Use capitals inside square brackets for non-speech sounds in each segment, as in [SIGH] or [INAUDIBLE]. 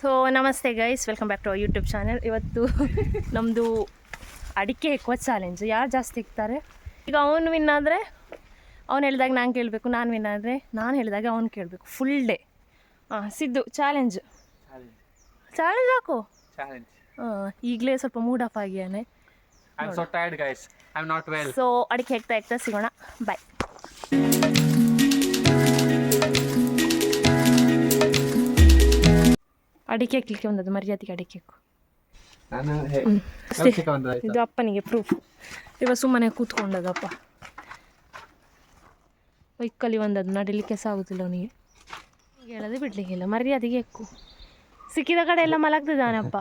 So ನಮಸ್ತೆ guys welcome back to our YouTube channel ಇವತ್ತು [LAUGHS] ನಮ್ಮದು ಅಡಿಕೆ ಎಕ್ಕುವ ಚಾಲೆಂಜ್ ಯಾರು ಜಾಸ್ತಿ ಇಕ್ತಾರೆ ಈಗ ಅವನು ವಿನ್ ಆದರೆ ಅವ್ನು ಹೇಳಿದಾಗ ನಾನು ಕೇಳಬೇಕು ನಾನು ವಿನ್ ಆದರೆ ನಾನು ಹೇಳಿದಾಗ ಅವ್ನು ಕೇಳಬೇಕು. ಫುಲ್ ಡೇ ಹಾಂ ಸಿದ್ದು ಚಾಲೆಂಜ್ ಚಾಲೆಂಜ್ ಹಾಕು. ಹಾಂ ಈಗಲೇ ಸ್ವಲ್ಪ ಮೂಡ್ ಆಫ್ ಆಗಿಯಾನೆ. ಸೊ ಅಡಿಕೆ ಹೆಕ್ತಾ ಹೆಕ್ತಾ ಸಿಗೋಣ. ಬಾಯ್ ಅಡಿಕೆ ಹಾಕ್ಲಿಕ್ಕೆ ಒಂದದು ಮರ್ಯಾದೆಗೆ ಅಡಿಕೆ ಹಾಕು. ಇದು ಅಪ್ಪನಿಗೆ ಪ್ರೂಫ್ ಇವ ಸುಮ್ಮನೆ ಕೂತ್ಕೊಂಡದಪ್ಪ ವೈಕಲ್ಲಿ ಒಂದದ್ದು ನಡಿಲಿಕ್ಕೆ ಸಹ ಆಗುದಿಲ್ಲ ಅವನಿಗೆ. ಹೇಳದೆ ಬಿಡ್ಲಿಕ್ಕಿಲ್ಲ ಮರ್ಯಾದೆಗೆ ಎಕ್ಕು ಸಿಕ್ಕಿದ ಕಡೆ ಎಲ್ಲ ಮಲಗ್ತಿದ್ದಾನಪ್ಪ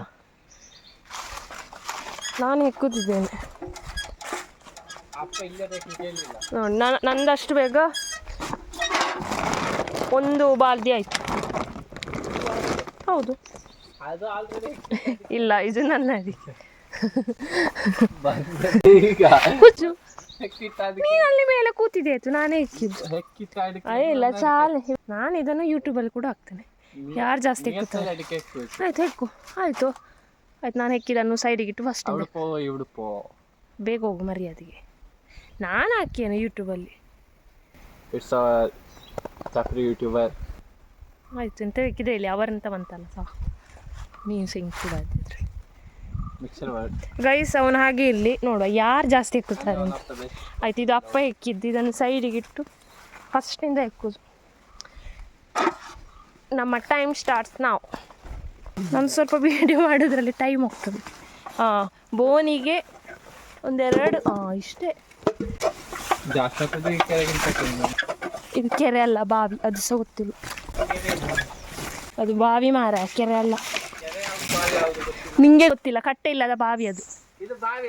ನಾನು ಎಕ್ಕುತ್ತಿದ್ದೇನೆ ನೋಡಿ ನಾನು ನಂದಷ್ಟು ಬೇಗ ಒಂದು ಬಾಲ್ದಿ ಆಯ್ತು. ಹೌದು. ಇಲ್ಲ ಇದು ನನ್ನ ಅಡಿಕೆ ಕುಚ್ಚು ನೀನು ಅಲ್ಲಿ ಮೇಲೆ ಕೂತಿದೆ ಆಯ್ತು ನಾನೇ ಇಕ್ಕಿದ್ದು. ಅದೇ ಇಲ್ಲ ಚಾಲ ನಾನು ಇದನ್ನು ಯೂಟ್ಯೂಬಲ್ಲಿ ಕೂಡ ಹಾಕ್ತೇನೆ. ಯಾರು ಜಾಸ್ತಿ ಆಯ್ತು ಹೆಕ್ಕು ಆಯ್ತು ಹೆಕ್ಕು. ಆಯಿತು. ಆಯ್ತು ನಾನು ಹೆಕ್ಕಿದನ್ನು ಸೈಡಿಗೆ ಇಟ್ಟು ಫಸ್ಟ್ ಬೇಗ ಹೋಗು ಮರ್ಯಾದೆಗೆ. ನಾನು ಹಾಕಿಯೇನೆ ಯೂಟ್ಯೂಬಲ್ಲಿ ಇಟ್ಸ್ ಚಪ್ರಿ ಯೂಟ್ಯೂಬರ್ ಆಯಿತು ಎಂತ ಇಕ್ಕಿದ್ರೆ ಇಲ್ಲಿ ಅವರಂತ ಬಂತಲ್ಲ ಸಹ ನೀನು ಸಿಂಗ್ ಕೂಡ ರೈಸ್ ಅವನು ಹಾಗೆ ಇಲ್ಲಿ ನೋಡುವ ಯಾರು ಜಾಸ್ತಿ ಅಂತ. ಬೆಸ್ಟ್ ಆಯ್ತು ಇದು ಅಪ್ಪ ಎಕ್ಕಿದ್ದು ಇದನ್ನು ಸೈಡಿಗೆ ಇಟ್ಟು ಫಸ್ಟಿಂದ ಎಕ್ಕುದು. ನಮ್ಮ ಟೈಮ್ ಸ್ಟಾರ್ಟ್ಸ್ ನಾವು ನಾನು ಸ್ವಲ್ಪ ವಿಡಿಯೋ ಮಾಡೋದ್ರಲ್ಲಿ ಟೈಮ್ ಹೋಗ್ತದೆ. ಹಾಂ ಬೋನಿಗೆ ಒಂದೆರಡು ಹಾಂ ಇಷ್ಟೇ. ಇದು ಕೆರೆ ಅಲ್ಲ ಬಾವಿ. ಅದು ಸಹ ಗೊತ್ತಿಲ್ಲ ಅದು ಬಾವಿ ಮಾರ ಕೆರೆ ಅಲ್ಲ. ನಿಂಗೆ ಗೊತ್ತಿಲ್ಲ ಕಟ್ಟೆ ಇಲ್ಲದ ಬಾವಿ ಅದು. ಬಾವಿ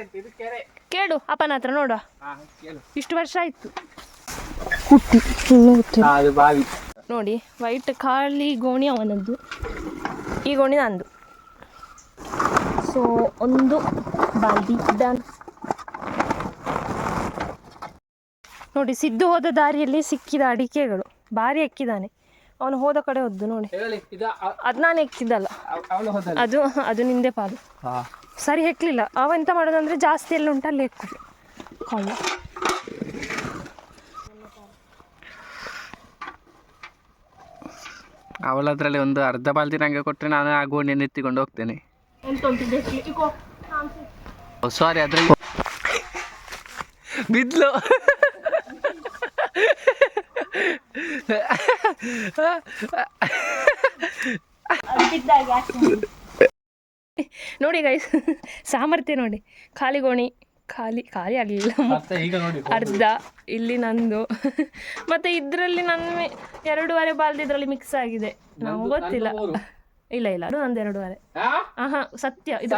ಕೇಳು ಅಪ್ಪನ ಹತ್ರ ನೋಡುವ ಇಷ್ಟು ವರ್ಷ ಆಯ್ತು. ಹುಟ್ಟಿ ಬಾವಿ. ನೋಡಿ ವೈಟ್ ಖಾಲಿ ಗೋಣಿ ಅವನದ್ದು. ಈ ಗೋಣಿ ನಂದು. ಸೊ ಒಂದು ಬಾಲ್ದಿ ಡನ್ ನೋಡಿ ಸಿದ್ದು ಹೋದ ದಾರಿಯಲ್ಲಿ ಸಿಕ್ಕಿದ ಅಡಿಕೆಗಳು. ಭಾರಿ ಎಕ್ಕಿದಾನೆ. ಅವನು ಹೋದ ಕಡೆ ಹೊದ್ದು ನೋಡಿ. ಹೇಳಿ ಇದು ಅದು ನಾನು ಎಕ್ಕಿದ್ದಲ್ಲ. ಅದು ಅದು ನಿಂದೆ ಪಾಲು. ಹಾ. ಸರಿ ಹೆಕ್ಲಿಲ್ಲ ಅವ ಎಂತ ಮಾಡೋದಂದ್ರೆ ಜಾಸ್ತಿ ಎಲ್ಲ ಉಂಟು ಅಲ್ಲಿ ಹೆಕ್ಕುದು ಕಳ್ಳ ಅವಳದ್ರಲ್ಲಿ ಒಂದು ಅರ್ಧ ಬಾಲ್ದಿ ನಂಗೆ ಕೊಟ್ಟರೆ ನಾನು ಆ ಗೋಣಿಯನ್ನು ಎತ್ತಿಕೊಂಡು ಹೋಗ್ತೇನೆ. ಸಾರಿ ಅದ್ರಲ್ಲಿ [LAUGHS] ಬಿದ್ಲು. [LAUGHS] ನೋಡಿ ಗೈಸ್ ಸಾಮರ್ಥ್ಯ ನೋಡಿ. ಖಾಲಿ ಗೋಣಿ ಖಾಲಿ ಖಾಲಿ ಆಗಲಿಲ್ಲ. ಅರ್ಧ ಇಲ್ಲಿ ನಂದು. ಮತ್ತೆ ಇದರಲ್ಲಿ ನನ್ನ ಎರಡೂವರೆ ಬಾಲ್ದಿದ್ರಲ್ಲಿ ಮಿಕ್ಸ್ ಆಗಿದೆ. ನಮ್ಗೆ ಗೊತ್ತಿಲ್ಲ. ಇಲ್ಲ ಇಲ್ಲ. ನಂದು ಹಾ ಆಹಾ ಸತ್ಯ. ಇದು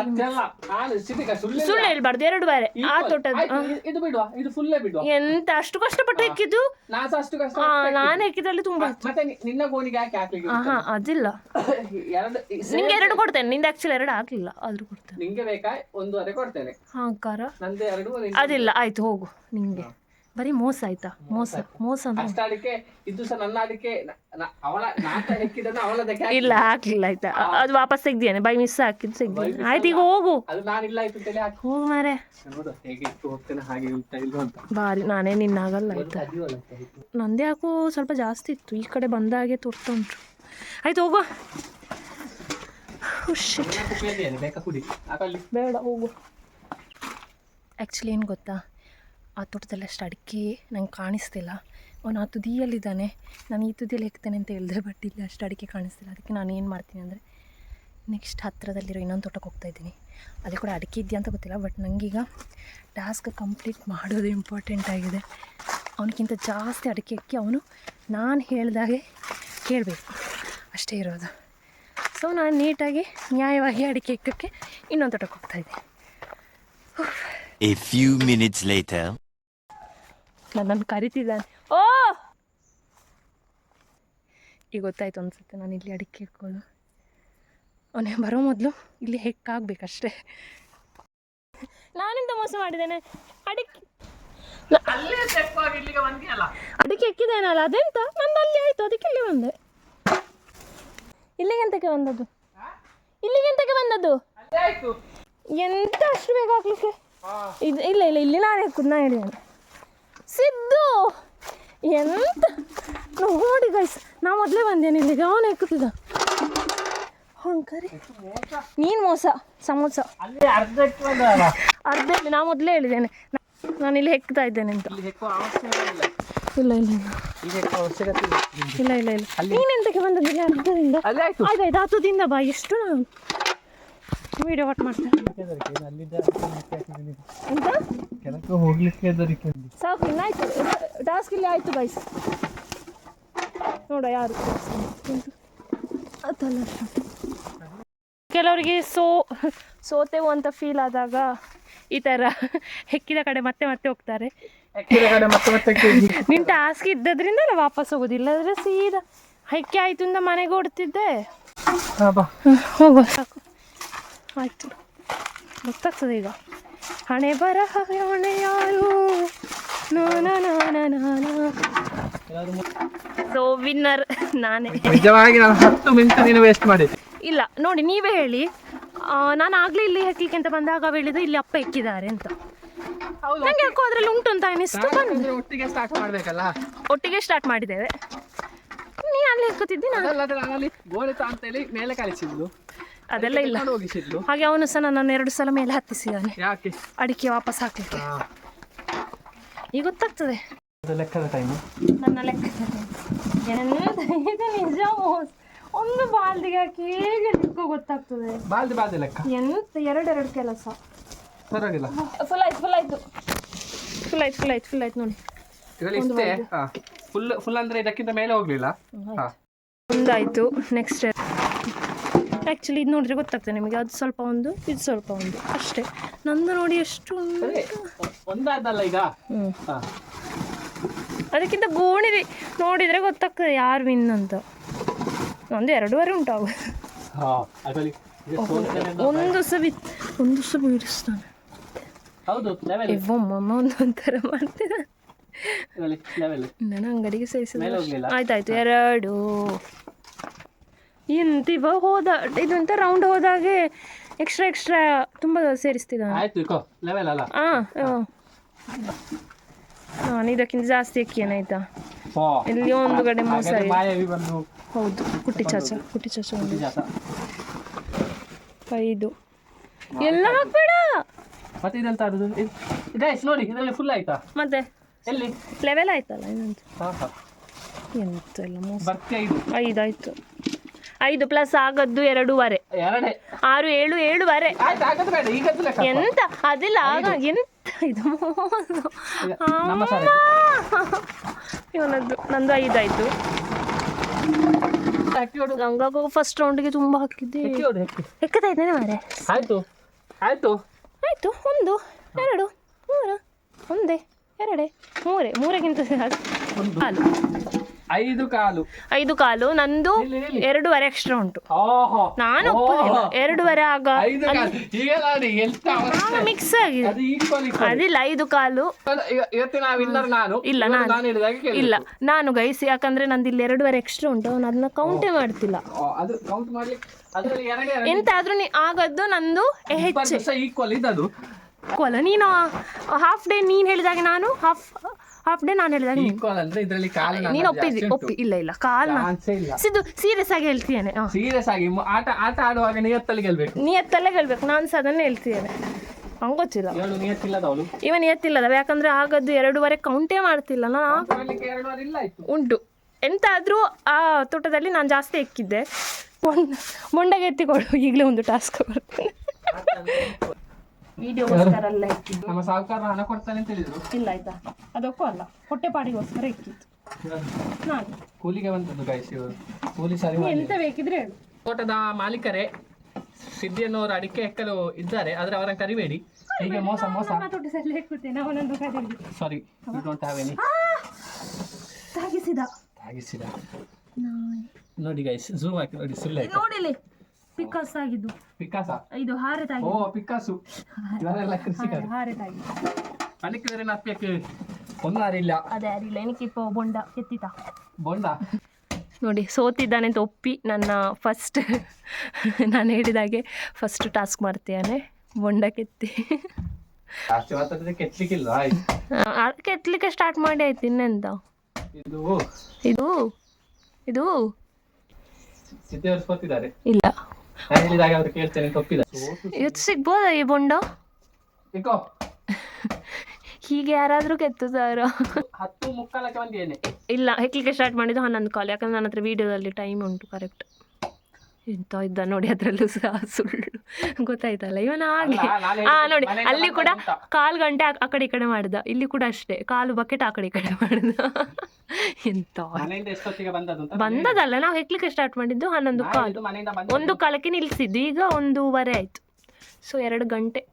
ಸುಳ್ಳು ಹೇಳ್ಬಾರ್ದು. ಎರಡು ಆ ತೋಟದ್ದು ಆ. ಇದು ಬಿಡುವ. ಇದು ಫುಲ್ಲೇ ಬಿಡುವ. ಎಂತ ಅಷ್ಟು ಕಷ್ಟಪಟ್ಟು ಹೆಕ್ಕಿದ್ದು? ನಾ ಸಹ ಅಷ್ಟು ಕಷ್ಟ ನಾನು ಹೆಕ್ಕಿದ್ರಲ್ಲಿ ತುಂಬಾ ಮತ್ತೆ ನಿನ್ನ ಗೋಣಿಗೆ ಯಾಕೆ ಹಾಕ್ಲಿಕ್ಕೆ ಆಹಾ ಅದಿಲ್ಲ. [LAUGHS] ಎರಡು ನಿಂಗೆ ಎರಡು ಕೊಡ್ತೇನೆ. ನಿಂದ ಆಕ್ಚುಲಿ ಎರಡು ಆಗ್ಲಿಲ್ಲ ಆದ್ರೂ ಕೊಡ್ತೇನೆ. ನಿಂಗೆ ಬೇಕಾ? ಒಂದೂವರೆ ಕೊಡ್ತೇನೆ. ನಂದು ಎರಡು ಅದಿಲ್ಲ ಆಯ್ತು ಹೋಗು ನಿಂಗೆ. ಬರೀ ಮೋಸ ಆಯ್ತಾ? ಮೋಸ ಮೋಸ. ಅಷ್ಟ ಅಡಿಕೆ ಇದು ಸಹ ನನ್ನ ಅಡಿಕೆ ನ- ನ- ಅವಳ ನಾಟ ಹೆಕ್ಕಿದನ್ನ ಅವಳದಕ್ಕೆ ಇಲ್ಲ ಹಾಕ್ಲಿಲ್ಲ ಆಯ್ತಾ? ಅದು ವಾಪಸ್ ತೆಗ್ದಿಯಾನೆ ಬೈ ಮಿಸ್ ಹಾಕಿದ್ದು ತೆಗ್ದಿದ್ದೇನೆ. ಆಯ್ತು ಈಗ ಹೋಗು. ಅದು ನಾನಿಲ್ಲ ಆಯ್ತು ಅಂತೇಳಿ ಹಾಕಿ. ಹೋಗು ಮಾರೆ ನೋಡು ಹೇಗೆ ಇಟ್ಟು ಹೋಗ್ತೇನೆ ಹಾಗೆ ಉಂಟ ಇಲ್ವ ಅಂತ. ಬಾರಿ ನಾನೇ ನಿನ್ನಾಗಲ್ಲ ಆಯ್ತಾ? ನಂದೇ ಯಾಕೋ ಸ್ವಲ್ಪ ಜಾಸ್ತಿ ಇತ್ತು. ಈ ಕಡೆ ಬಂದಾಗೆ ತೋರ್ತಾ ಉಂಟು ಆಯ್ತು ಹೋಗುವ ಬೇಡ ಹೋಗು. ಆ್ಯಕ್ಚುಲಿ ಏನು ಗೊತ್ತಾ? ಆ ತೋಟದಲ್ಲಿ ಅಷ್ಟು ಅಡಿಕೆ ನಂಗೆ ಕಾಣಿಸ್ತಿಲ್ಲ. ಅವನು ಆ ತುದಿಯಲ್ಲಿದ್ದಾನೆ. ನಾನು ಈ ತುದಿಯಲ್ಲಿ ಹೇಳ್ತೇನೆ ಅಂತ ಹೇಳಿದ್ರೆ ಬಟ್ ಇಲ್ಲಿ ಅಷ್ಟು ಅಡಿಕೆ ಕಾಣಿಸ್ತಿಲ್ಲ. ಅದಕ್ಕೆ ನಾನು ಏನು ಮಾಡ್ತೀನಿ ಅಂದರೆ ನೆಕ್ಸ್ಟ್ ಹತ್ತಿರದಲ್ಲಿರೋ ಇನ್ನೊಂದು ತೋಟಕ್ಕೆ ಹೋಗ್ತಾ ಇದ್ದೀನಿ. ಅದು ಕೂಡ ಅಡಿಕೆ ಇದೆಯಾ ಅಂತ ಗೊತ್ತಿಲ್ಲ ಬಟ್ ನನಗೀಗ ಟಾಸ್ಕ್ ಕಂಪ್ಲೀಟ್ ಮಾಡೋದು ಇಂಪಾರ್ಟೆಂಟ್ ಆಗಿದೆ. ಅವನಿಗಿಂತ ಜಾಸ್ತಿ ಅಡಿಕೆ ಎಕ್ಕಿ ಅವನು ನಾನು ಹೇಳಿದಾಗೆ ಕೇಳಬೇಕು. ಅಷ್ಟೇ ಇರೋದು. ಸೊ ನಾನು ನೀಟಾಗಿ, ನ್ಯಾಯವಾಗಿ ಅಡಿಕೆ ಇಕ್ಕಕ್ಕೆ ಇನ್ನೊಂದು ತೋಟಕ್ಕೆ ಹೋಗ್ತಾ ಇದ್ದೀನಿ. A few minutes later. ನನ್ನನ್ನು ಕರಿತಿದ್ದಾನೆ ಓ! ಈಗ ಗೊತ್ತಾಯ್ತು ಅನ್ಸುತ್ತೆ ನಾನು ಇಲ್ಲಿ ಅಡಿಕೆ ಇಟ್ಕೊಳ್ಳು ಅವನೇ ಬರೋ ಮೊದಲು ಇಲ್ಲಿ ಹೆಕ್ಕಾಗಬೇಕಷ್ಟೇ. ನಾನೆಂತ ಮೋಸ ಮಾಡಿದ್ದೇನೆ? ಅಡಿಕೆ ಅಡಿಕೆ ಎಕ್ಕಿದ್ದೇನಲ್ಲ ಅದೆಂತ? ನಂದು ಅಲ್ಲಿ ಆಯಿತು ಅದಕ್ಕೆ ಇಲ್ಲಿ ಬಂದೆ. ಇಲ್ಲಿಗೆಂತಕ್ಕೆ ಬಂದದ್ದು? ಇಲ್ಲಿಗೆಂತಕ್ಕೆ ಬಂದದ್ದು? ಎಂತ ಅಷ್ಟು ಬೇಗ ಹಾಕ್ಲಿಕ್ಕೆ? ಇದು ಇಲ್ಲ ಇಲ್ಲ ಇಲ್ಲಿ ನಾನು ಹಾಕುದು ನಾ ಹೇಳಿದ್ದೇನೆ. ಸಿದ್ದು! ಎಂತ? ನೋಡಿ ಗೈಸ್ ನಾ ಮೊದಲೇ ಬಂದೇನೆ ಇಲ್ಲಿಗೆ? ಅವನು ಹಾಕುತ್ತಿದ್ದ ಹಂಕರಿ ನೀನು ಮೋಸ ಸಮೋಸ. ಅರ್ಧ ನಾ ಮೊದಲೇ ಹೇಳಿದ್ದೇನೆ. ಇಲ್ಲಿ ಹೆಕ್ತಾ ಇದ್ದೇನೆ ಅಂತ. ಇಲ್ಲಿ ಇಲ್ಲ. ಇಲ್ಲ ಇಲ್ಲ ಇಲ್ಲ. ನೀನೆಂತಕ್ಕೆ ಬಂದದ್ದು ಅರ್ಧದಿಂದ? ಆಯ್ತಾಯ್ತು ಹತ್ತದಿಂದ ಬಾ ಎಷ್ಟು ನಾನು ವಿಡಿಯೋ ವಾಟ್ ಮಾಡ್ತೇನೆ ಎಂತ? ಕೆಳಕ್ಕೆ ಹೋಗ್ಲಿಕ್ಕೆ ಸಾಕು ಇನ್ನಾಯ್ತು ಟಾಸ್ಕ್ ಇಲ್ಲಿ ಆಯ್ತು ಗೈಸ್ ನೋಡ ಯಾರು. ಕೆಲವರಿಗೆ ಸೋ ಸೋತೆವು ಅಂತ ಫೀಲ್ ಆದಾಗ ಈ ಥರ ಹೆಕ್ಕಿದ ಕಡೆ ಮತ್ತೆ ಮತ್ತೆ ಹೋಗ್ತಾರೆ. ನಿನ್ನ ಟಾಸ್ಕ್ ಇದ್ದದ್ರಿಂದ ನಾ ವಾಪಸ್ ಹೋಗೋದಿಲ್ಲ. ಅಂದರೆ ಸೀದಾ ಹೆಕ್ಕಿ ಆಯ್ತು ಅಂತ ಮನೆಗೆ ಓಡ್ತಿದ್ದೆ ಹೋಗೋ. ಸಾಕು. ಆಯಿತು. ಗೊತ್ತಾಗ್ತದೆ ಈಗ. ಹಣೆ ಬರಹ ಹೊಣೆ ಯಾರು ಸೊ ವಿನ್ನರ್ ನಾನೇ. ನಿಜವಾಗಿ ನಾನು ಹತ್ತು ಮಿನಿಟ್ ನೀನು ವೇಸ್ಟ್ ಮಾಡಿದ್ದೆ. ಇಲ್ಲ ನೋಡಿ ನೀವೇ ಹೇಳಿ. ನಾನು ಆಗ್ಲೇ ಇಲ್ಲಿ ಹೆಕ್ಲಿಕ್ಕೆ ಅಂತ ಬಂದಾಗ ಹೇಳಿದ್ದು ಇಲ್ಲಿ ಅಪ್ಪ ಎಕ್ಕಿದ್ದಾರೆ ಅಂತ. ಹೌದು ನಂಗೆ ಯಾಕೋ ಅದ್ರಲ್ಲಿ ಉಂಟು ಅಂತ ಅನಿಸ್ತು ಬಂದೆ. ಒಟ್ಟಿಗೆ ಸ್ಟಾರ್ಟ್ ಮಾಡಬೇಕಲ್ಲ? ಒಟ್ಟಿಗೆ ಸ್ಟಾರ್ಟ್ ಮಾಡಿದ್ದೇವೆ. ನೀ ಅಲ್ಲಿ ಹೆಕ್ಕುತ್ತಿದ್ದಿ ನಾನು? ಅದಲ್ಲದೆ ನಾನಲ್ಲಿ ಗೋಳಿತ ಅಂತ ಹೇಳಿ ಮೇಲೆ ಕಳಿಸಿದ್ಲು ಅದೆಲ್ಲ ಇಲ್ಲ. ಹಾಗೆ ಅವನು ಸಹ ನನ್ನನ್ನು ಎರಡು ಸಲ ಮೇಲೆ ಹತ್ತಿಸಿದ್ದಾನೆ ಯಾಕೆ? ಅಡಿಕೆ ವಾಪಸ್ ಹಾಕ್ಲಿಕ್ಕೆ. ಈಗ ಗೊತ್ತಾಗ್ತದೆ. ಲೆಕ್ಕದ ಟೈಮು ನನ್ನ ಲೆಕ್ಕದ ಟೈಮ್ ಇದು ನಿಜ ಮೋಸ. ಒಂದು ಬಾಲ್ದಿಗೆ ಹಾಕಿ ಹೇಗೆ ಲೆಕ್ಕ ಗೊತ್ತಾಗ್ತದೆ. ಬಾಲ್ದಿ ಬಾಲ್ದಿ ಲೆಕ್ಕ? ಎಂತ ಎರಡೆರಡು ಕೆಲಸ. ಪರವಾಗಿಲ್ಲ. ಫುಲ್ ಆಯ್ತು ಫುಲ್ ಆಯ್ತು. ಫುಲ್ ಆಯ್ತು ಫುಲ್ ಆಯ್ತು ಫುಲ್ ಆಯ್ತು ನೋಡಿ. ಇದರಲ್ಲಿ ಇಷ್ಟೇ? ಹಾ. ಫುಲ್ ಫುಲ್ ಅಂದ್ರೆ ಇದಕ್ಕಿಂತ ಮೇಲೆ ಹೋಗ್ಲಿಲ್ಲ? ಹಾ. ಒಂದಾಯ್ತು. ನೆಕ್ಸ್ಟ್ ಆ್ಯಕ್ಚುಲಿ ಇದು ನೋಡಿದ್ರೆ ಗೊತ್ತಾಗ್ತದೆ ನಿಮಗೆ. ಅದು ಸ್ವಲ್ಪ ಒಂದು ಇದು ಸ್ವಲ್ಪ ಒಂದು. ಅಷ್ಟೇ. ನಂದು ನೋಡಿ ಎಷ್ಟು ಈಗ? ಅದಕ್ಕಿಂತ ಗೋಣಿದೆ. ನೋಡಿದರೆ ಗೊತ್ತಾಗ್ತದೆ ಯಾರು ವಿನ್ ಅಂತ. ಒಂದು ಎರಡೂವರೆ ಉಂಟು ಹಾ ಅದರಲ್ಲಿ ಇದು ಸೋಲ್ತೇನೆ ಅಂತ- ಒಂದು ಸಹ ಬಿತ್ ಒಂದು ಸಹ ಬೀಳಿಸ್ತಾನೆ ಲೆವೆಲ್ ಇವ್ವಮ್ಮ ಒಂದು ಒಂಥರ ಮಾಡ್ತಿದ್ದ ಇದರಲ್ಲಿ ನಾನು ಅಂಗಡಿಗೆ ಸೇರಿಸಿದ ಆಯ್ತಾಯ್ತು ಎರಡು. ಎಂತಿವ ಹೋದ ಇದು ಅಂತ ರೌಂಡ್ ಹೋದಾಗೆ ಎಕ್ಸ್ಟ್ರಾ ಎಕ್ಸ್ಟ್ರಾ ತುಂಬ ಸೇರಿಸ್ತಿದ್ದ ಆಯ್ತು ಹಾಂ ಇದಕ್ಕಿಂತ ಜಾಸ್ತಿ ಅಕ್ಕಿ ಏನಾಯ್ತಾ ಇಲ್ಲಿ ಒಂದು ಕಡೆ ಮೋಸ ಹೌದು ಕುಟ್ಟಿ ಚಾಚ ಕುಟ್ಟಿ ಚಾಚ ಒಂದು ಐದು. ಎಲ್ಲ ಹಾಕ್ಬೇಡ! ಮತ್ತೆ ಇದೆಂತ ಗೈಸ್ ನೋಡಿ ಇದರಲ್ಲಿ ಫುಲ್ ಆಯ್ತಾ? ಮತ್ತೆ? ಎಲ್ಲಿ? ಲೆವೆಲ್ ಆಯ್ತಲ್ಲ ಇನ್ನೊಂದು. ಹಾ ಹಾ. ಎಂತ ಎಲ್ಲ ಮೋಸ ಐದು ಐದಾಯ್ತು ಐದು ಪ್ಲಸ್ ಆಗದ್ದು ಎರಡೂವರೆ. ಎರಡೇ. ಆರು ಏಳು ಏಳುವರೆ. ಎಂತ? ಅದೆಲ್ಲ ಆಗ ಎಂತ ಇದು? ಇವನದ್ದು ನಂದು ಐದಾಯ್ತು. ಫಸ್ಟ್ ಗಂಗಾಗ ಫಸ್ಟ್ ರೌಂಡ್ಗೆ ತುಂಬ ಹಾಕಿದ್ದೆ. ಎಕ್ಕದಾಯ್ತಾನೆ ಮಾರೆ ಆಯ್ತು ಆಯ್ತು. ಆಯ್ತು ಒಂದು ಎರಡು ಮೂರು ಒಂದೇ ಎರಡೇ ಮೂರೇ ಮೂರಕ್ಕಿಂತ ಕಾಲು ಐದು ಕಾಲು. ಐದು ಕಾಲು ನಂದು. ಎರಡೂವರೆ ಎಕ್ಸ್ಟ್ರಾ ಉಂಟು. ನಾನು ಒಪ್ಪುದಿಲ್ಲ. ಎರಡೂವರೆ ಆಗ ನಾನು. ಮಿಕ್ಸ್ ಆಗಿದೆ. ಅದಿಲ್ಲ ಐದು ಕಾಲು. ಇಲ್ಲ ನಾನು. ಇಲ್ಲ ನಾನು ಗೈಸಿ ಯಾಕಂದ್ರೆ ನಂದು ಇಲ್ಲಿ ಎರಡೂವರೆ ಎಕ್ಸ್ಟ್ರಾ ಉಂಟು. ಅವನು ಅದನ್ನ ಕೌಂಟೇ ಮಾಡ್ತಿಲ್ಲ. ಎಂತಾದ್ರೂ ಆಗದ್ದು ನಂದು ಹೆಚ್ಚು ಈಕ್ವಲ್ ನೀನು ಹಾಫ್ ಡೇ ನೀನು ಹೇಳಿದಾಗ ನಾನು? ಹಾಫ್ ಹಾಫ್ ಡೇ ನಾನು ಹೇಳಿದಾಗ ನೀನು. ಈಕ್ವಲ್ ಅಂದ್ರೆ ಇದರಲ್ಲಿ ಕಾಲು ನೀನು ಒಪ್ಪಿದ್ವಿ. ಒಪ್ಪಿ ಇಲ್ಲ ಇಲ್ಲ. ಕಾಲ್ ಚಾನ್ಸೇ ಇಲ್ಲ. ಸಿದ್ದು ಸೀರಿಯಸ್ ಆಗಿ ಹೇಳ್ತೀನಿ ಹ. ಸೀರಿಯಸ್ ಆಗಿ ಮು- ಆಟ ಆಟ ಆಡುವಾಗ ನಿಯತ್ತಲ್ಲಿ ಗೆಲ್ಬೇಕು. ನಿಯತ್ತಲ್ಲೇ ಹೇಳ್ಬೇಕು ನಾನು ಸಹ ಅದನ್ನೇ ಹೇಳ್ತಿದ್ದೇನೆ ಹಂಗೆ ಗೊತ್ತಿಲ್ಲ. ಇವಳು ನಿಯತ್ತಿಲ್ಲದವಳು. ಇವ ನಿಯತ್ತಿಲ್ಲದ ಯಾಕಂದ್ರೆ ಆಗದ್ದು ಎರಡೂವರೆ ಕೌಂಟೇ ಮಾಡ್ತಿಲ್ಲ ನಾನು. ಮಾಡ್ಲಿಕ್ಕೆ ಇಲ್ಲ ಆಯ್ತು. ಉಂಟು. ಎಂತಾದರೂ ಆ ತೋಟದಲ್ಲಿ ನಾನು ಜಾಸ್ತಿ ಎಕ್ಕಿದ್ದೆ. ಮೊಂಡ ಮೊಂಡಗೆ ಎತ್ತಿಕೊಳ್ಳು ಈಗಲೇ ಒಂದು ಟಾಸ್ಕ್ ಬರ್ತೇನೆ ವಿಡಿಯೋಗೋಸ್ಕರ ಎಕ್ಕಿದ್ದು ನಮ್ಮ ಸಾಹುಕಾರ ಹಣ ಕೊಡ್ತಾನೆ ಅಂತ ಹೇಳಿದ್ರು. ಇಲ್ಲ ಆಯ್ತಾ? ಅದಕ್ಕೂ ಅಲ್ಲ. ಹೊಟ್ಟೆಪಾಡಿಗೋಸ್ಕರ ಎಕ್ಕಿದ್ದು ನಾನು. ಕೂಲಿಗೆ ಬಂದದ್ದು ಗಾಯ್ಸ್ ಇವರು. ಕೂಲಿ ಸರಿ ಎಂತ ಬೇಕಿದ್ರೆ ಹೇಳು. ತೋಟದ ಮಾಲೀಕರೇ ಸಿದ್ಧಿಯನ್ನವರು ಅಡಿಕೆ ಎಕ್ಕಲು ಇದ್ದಾರೆ ಆದ್ರೆ ಅವರ ಕರಿಬೇಡಿ. ಹೀಗೆ ಮೋಸ ಮೋಸ. ನಮ್ಮ sorry you don't have any ತಾಗಿಸಿದ ತಾಗಿಸಿದ ನೋಡಿ ಗೈಸ್ ಝೂಮ್ ಹಾಕಿ ನೋಡಿ ಸುಳ್ಳು ನೋಡಿಲಿ. ಪಿಕಾಸ್ ಆಗಿದ್ದು. ಪಿಕಾಸ ಇದು ಹಾರೆ ಓ ಪಿಕಾಸು ಇವರೆಲ್ಲ ಕೃಷಿಕರು ಹಾರೆ ತಾಗಿ ಪನಿಕ್ಕಿದ್ರೆ ನಪ್ಪಕ್ಕೆ ಒಂದಾರಿಲ್ಲ ಅದೇ ಅರಿಲ್ಲ ಏನಕ್ಕೆ ಇಪ್ಪ ಬೊಂಡ ಕೆತ್ತಿತ? ಬೊಂಡ? ನೋಡಿ ಸೋತಿದ್ದಾನೆ ಅಂತ ಒಪ್ಪಿ ನನ್ನ ಫಸ್ಟ್ ನಾನು ಹೇಳಿದಾಗೆ ಫಸ್ಟ್ ಟಾಸ್ಕ್ ಮಾಡ್ತೇನೆ ಬೊಂಡ ಕೆತ್ತಿ. ಕೆತ್ತಲಿಕ್ಕೆ ಮಾತಾಡಿದ್ರೆ ಕೆತ್ತಲಿಕ್ಕಿಲ್ಲ ಆಯ್ತು. ಅದಕ್ಕೆ ಎತ್ತಲಿಕ್ಕೆ ಸ್ಟಾರ್ಟ್ ಮಾಡಿ ಆಯ್ತು ಇನ್ನೆಂತ? ಇದು? ಇದು? ಇದು? ಸಿದ್ಧೇವರು ಸೋತಿದ್ದಾರೆ. ಇಲ್ಲ. ನಾನು ಹೇಳಿದಾಗ ಅವ್ರು ಕೇಳ್ತೇನೆ ತಪ್ಪಿದ ಇವತ್ತು ಸಿಗ್ಬೋದಾ ಈ ಬೊಂಡ? ಇಕೋ ಹೀಗೆ ಯಾರಾದ್ರೂ ಕೆತ್ತದಾರ ಹತ್ತು ಮುಕ್ಕಾಲಕ್ಕೆ ಬಂದಿದ್ದೇನೆ. ಇಲ್ಲ ಹೆಕ್ಲಿಕ್ಕೆ ಸ್ಟಾರ್ಟ್ ಮಾಡಿದ್ದು ಹನ್ನೊಂದು ಕಾಲ್ ಯಾಕಂದ್ರೆ ನನ್ನ ಹತ್ರ ವಿಡಿಯೋದಲ್ಲಿ ಟೈಮ್ ಉಂಟು ಕರೆಕ್ಟ್ ಎಂತ ಇದ್ದ ನೋಡಿ ಅದರಲ್ಲೂ ಸಹ ಸುಳ್ಳು ಗೊತ್ತಾಯ್ತಲ್ಲ? ಇವನ ಹಾಗೆ. ಹಾ ನೋಡಿ ಅಲ್ಲಿ ಕೂಡ ಕಾಲು ಗಂಟೆ ಆ- ಕಡೆ ಈ ಕಡೆ ಮಾಡ್ದ. ಇಲ್ಲಿ ಕೂಡ ಅಷ್ಟೇ. ಕಾಲು ಬಕೆಟ್ ಆ ಕಡೆ ಈ ಕಡೆ ಮಾಡ್ದ. ಎಂತ ಬಂದದಲ್ಲ ನಾವು ಹೆಕ್ಲಿಕ್ಕೆ ಸ್ಟಾರ್ಟ್ ಮಾಡಿದ್ದು ಹನ್ನೊಂದು ಕಾಲು. ಒಂದು ಕಾಲಕ್ಕೆ ನಿಲ್ಸಿದ್ದು. ಈಗ ಒಂದೂವರೆ ಆಯ್ತು. ಸೊ ಎರಡು ಗಂಟೆ.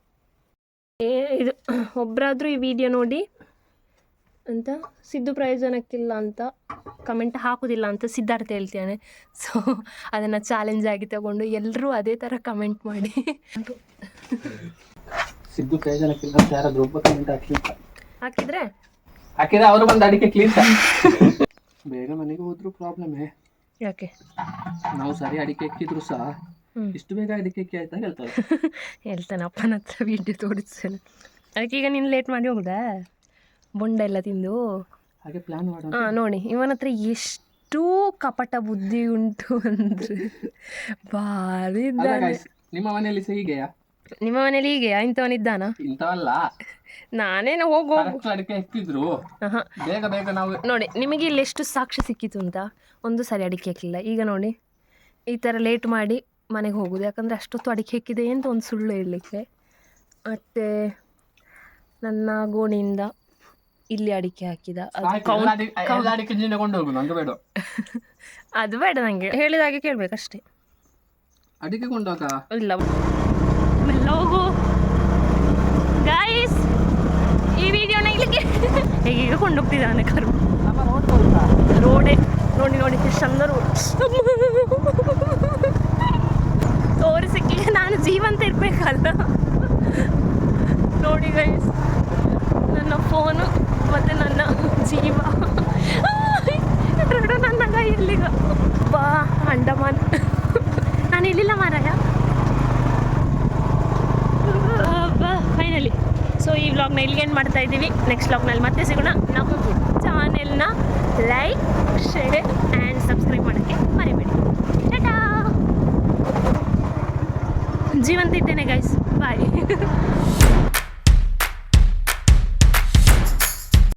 ಏ ಇದು [COUGHS] ಒಬ್ಬರಾದ್ರೂ ಈ ವಿಡಿಯೋ ನೋಡಿ. ಅಂತ ಸಿದ್ದು ಪ್ರಯೋಜನಕ್ಕಿಲ್ಲ ಅಂತ ಕಮೆಂಟ್ ಹಾಕೋದಿಲ್ಲ ಅಂತ ಸಿದ್ಧಾರ್ಥ ಹೇಳ್ತೇನೆ ಸೊ ಅದನ್ನು ಚಾಲೆಂಜ್ ಆಗಿ ತಗೊಂಡು ಎಲ್ಲರೂ ಅದೇ ಥರ ಕಮೆಂಟ್ ಮಾಡಿ. ಸಿದ್ದು ಪ್ರಯೋಜನಕ್ಕಿಲ್ಲ ಅಂತ ಯಾರಾದ್ರೂ ಒಬ್ಬ ಕಮೆಂಟ್ ಹಾಕಿ ಹಾಕಿದ್ರೆ? ಹಾಕಿದ್ರೆ ಅವರು ಬಂದು ಅಡಿಕೆ ಕ್ಲೀನ್ ಬೇಗ ಮನೆಗೆ ಹೋದ್ರು ಪ್ರಾಬ್ಲಮೇ ಯಾಕೆ? ನಾವು ಸರಿ ಅಡಿಕೆ ಎಕ್ಕಿದ್ರು ಸಹ ಇಷ್ಟು ಬೇಗ ಅಡಿಕೆ ಎಕ್ಕಿ ಆಯ್ತಾ ಹೇಳ್ತಾರೆ [LAUGHS] ಹೇಳ್ತಾನೆ ಅಪ್ಪನ ಹತ್ರ ವಿಡಿಯೋ ತೋರಿಸ್ತೇನೆ. ಅದಕ್ಕೆ ಈಗ ನೀನು ಲೇಟ್ ಮಾಡಿ ಹೋಗುದಾ? ಬೊಂಡ ಎಲ್ಲ ತಿಂದು. ಹಾಗೆ ಪ್ಲಾನ್ ಮಾಡೋಣ ಹಾಂ ನೋಡಿ ಇವನ ಹತ್ರ ಎಷ್ಟು ಕಪಟ ಬುದ್ಧಿ ಉಂಟು ಅಂದ್ರೆ ಭಾರಿ ಇದ್ದಾನೆ. ನಿಮ್ಮ ಮನೆಯಲ್ಲಿ ಸಹ ಹೀಗೆಯಾ? ನಿಮ್ಮ ಮನೇಲಿ ಹೀಗೆ ಇಂಥವನಿದ್ದಾನ ಇಂಥವಲ್ಲ. ನಾನೇನು ಹೋಗು ಅಡಿಕೆ ಎಕ್ಕಿದ್ರು ಆಹಾ. ಬೇಗ ಬೇಗ ನಾವು ನೋಡಿ ನಿಮಗೆ ಇಲ್ಲಿ ಎಷ್ಟು ಸಾಕ್ಷಿ ಸಿಕ್ಕಿತು ಅಂತ ಒಂದು ಸರಿ ಅಡಿಕೆ ಹಾಕಿಲ್ಲ ಈಗ ನೋಡಿ ಈ ಥರ ಲೇಟ್ ಮಾಡಿ ಮನೆಗೆ ಹೋಗುದು. ಯಾಕಂದರೆ ಅಷ್ಟೊತ್ತು ಅಡಿಕೆ ಹಾಕಿದೆ ಅಂತ ಒಂದು ಸುಳ್ಳು ಹೇಳಲಿಕ್ಕೆ. ಮತ್ತು ನನ್ನ ಗೋಣಿಯಿಂದ ಇಲ್ಲಿ ಅಡಿಕೆ ಹಾಕಿದ. ಅದು ಬೇಡ. [LAUGHS] ಹೋಗು ನಂಗೆ ನನಗೆ ಹೇಳಿದಾಗೆ ಕೇಳಬೇಕಷ್ಟೇ. ಅಡಿಕೆ ಕೊಂಡೋಗ ಇಲ್ಲ. ಹೋಗು. ಗಾಯ್ಸ್ ಈ ವಿಡಿಯೋನ ಇಲ್ಲಿಗೆ [LAUGHS] ಹೇಗೀಗ ಕೊಂಡೋಗ್ತಿದ್ದಾನೆ ಕರು ರೋಡೇ ನೋಡಿ ನೋಡಿ ಎಷ್ಟು ಚಂದ ರೋಡ್ ತೋರಿಸಿಕ್ಕೆ ನಾನು ಜೀವಂತ ಇರಬೇಕಲ್ಲ ನೋಡಿ ಗೈಸ್ ನನ್ನ ಫೋನು ಮತ್ತು ನನ್ನ ಜೀವ ಎರಡು ನನ್ನ ಕೈಯಲ್ಲಿಗ ಬಾ ಅಂಡಮಾನ್ ನಾನು ಇಲ್ಲಿಲ್ಲ ಮಾರಾಯ. ಫೈನಲಿ ಸೊ ಈ ವ್ಲಾಗ್ನ ಇಲ್ಲಿಗೆ ಏನು ಮಾಡ್ತಾ ಇದ್ದೀವಿ. ನೆಕ್ಸ್ಟ್ ವ್ಲಾಗ್ನಲ್ಲಿ ಮತ್ತೆ ಸಿಗೋಣ. ನಮ್ಮ ಚಾನೆಲ್ನ ಲೈಕ್ ಶೇರ್ ಆ್ಯಂಡ್ ಸಬ್ಸ್ಕ್ರೈಬ್ ಮಾಡೋಕ್ಕೆ ಮರಿಬೇಡಿ. ಟಾಟಾ! ಜೀವಂತ ಇದ್ದೇನೆ ಗೈಸ್ ಬಾಯ್ [LAUGHS]